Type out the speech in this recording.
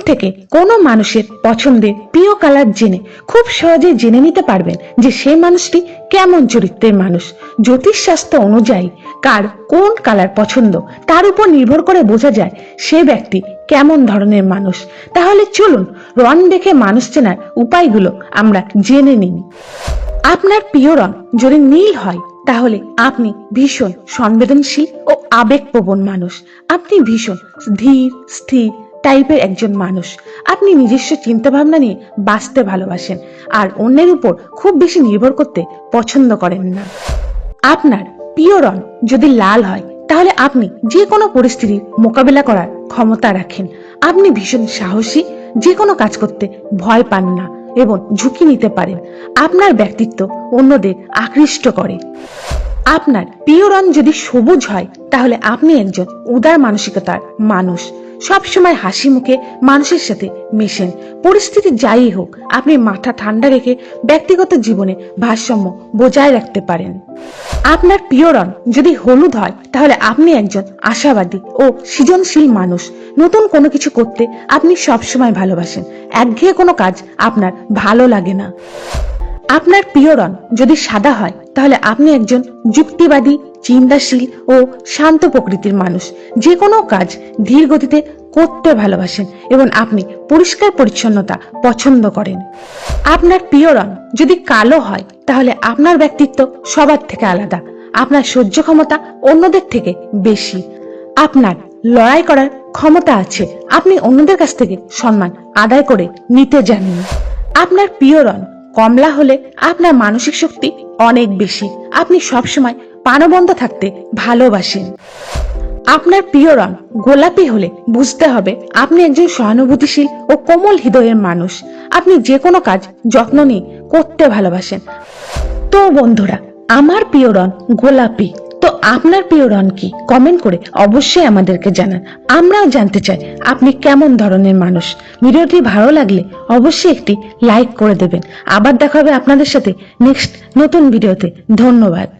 থেকে কোনো মানুষের পছন্দের প্রিয় কালার জেনে খুব সহজে জেনে নিতে পারবেন যে সেই মানুষটি কেমন চরিত্রের মানুষ। জ্যোতিষশাস্ত্র অনুযায়ী কার কোন কালার পছন্দ, তার উপর নির্ভর করে বোঝা যায় সে ব্যক্তি কেমন ধরনের মানুষ। তাহলে চলুন রং দেখে মানুষ চেনার উপায়গুলো আমরা জেনে নিই। আপনার প্রিয় রং যদি নীল হয়, তাহলে আপনি ভীষণ সংবেদনশীল ও আবেগপ্রবণ মানুষ। আপনি ভীষণ ধীর, স্থির টাইপের একজন মানুষ। আপনি নিজস্ব চিন্তা ভাবনা নিয়ে বাঁচতে ভালোবাসেন, আর অন্যের উপর খুব বেশি নির্ভর করতে পছন্দ করেন না। আপনার প্রিয় রং যদি লাল হয়, তাহলে আপনি যে কোনো পরিস্থিতির মোকাবিলা করার ক্ষমতা রাখেন। আপনি ভীষণ সাহসী যে কোনো কাজ করতে ভয় পান না এবং ঝুঁকি নিতে পারেন। আপনার ব্যক্তিত্ব অন্যদের আকৃষ্ট করে। আপনার প্রিয় রং যদি সবুজ হয়, তাহলে আপনি একজন উদার মানসিকতার মানুষ। সব সময় হাসি মুখে মানুষের সাথে মেশেন। পরিস্থিতি যাই হোক, আপনি মাথা ঠান্ডা রেখে ব্যক্তিগত জীবনে ভারসাম্য বজায় রাখতে পারেন। আপনার প্রিয় রং যদি হলুদ হয়, তাহলে আপনি একজন আশাবাদী ও সৃজনশীল মানুষ। নতুন কোনো কিছু করতে আপনি সবসময় ভালোবাসেন। একঘেয়ে কোনো কাজ আপনার ভালো লাগে না। আপনার প্রিয় রং যদি সাদা হয়, তাহলে আপনি একজন যুক্তিবাদী চিন্তাশীল ও শান্ত প্রকৃতির মানুষ। যে কোনো কাজ ধীর গতিতে করতে ভালোবাসেন এবং আপনি পরিষ্কার পরিচ্ছন্নতা পছন্দ করেন। আপনার প্রিয় রং যদি কালো হয়, তাহলে আপনার ব্যক্তিত্ব সবার থেকে আলাদা। আপনার সহ্য ক্ষমতা অন্যদের থেকে বেশি। আপনার লড়াই করার ক্ষমতা আছে। আপনি অন্যদের কাছ থেকে সম্মান আদায় করে নিতে জানেন আপনার প্রিয় রং কমলা হলে আপনার মানসিক শক্তি অনেক বেশি। আপনি সবসময় প্রাণবন্ত থাকতে ভালোবাসেন আপনার প্রিয় রং গোলাপি হলে বুঝতে হবে আপনি একজন সহানুভূতিশীল ও কোমল হৃদয়ের মানুষ। আপনি যে কোনো কাজ, যত্ন নিয়ে করতে ভালোবাসেন। তো বন্ধুরা, আমার প্রিয় রং গোলাপি। তো আপনার প্রিয় রং কি? কমেন্ট করে অবশ্যই আমাদেরকে জানান। আমরাও জানতে চাই আপনি কেমন ধরনের মানুষ। ভিডিওটি ভালো লাগলে অবশ্যই একটি লাইক করে দেবেন। আবার দেখা হবে আপনাদের সাথে নেক্সট নতুন ভিডিওতে। ধন্যবাদ।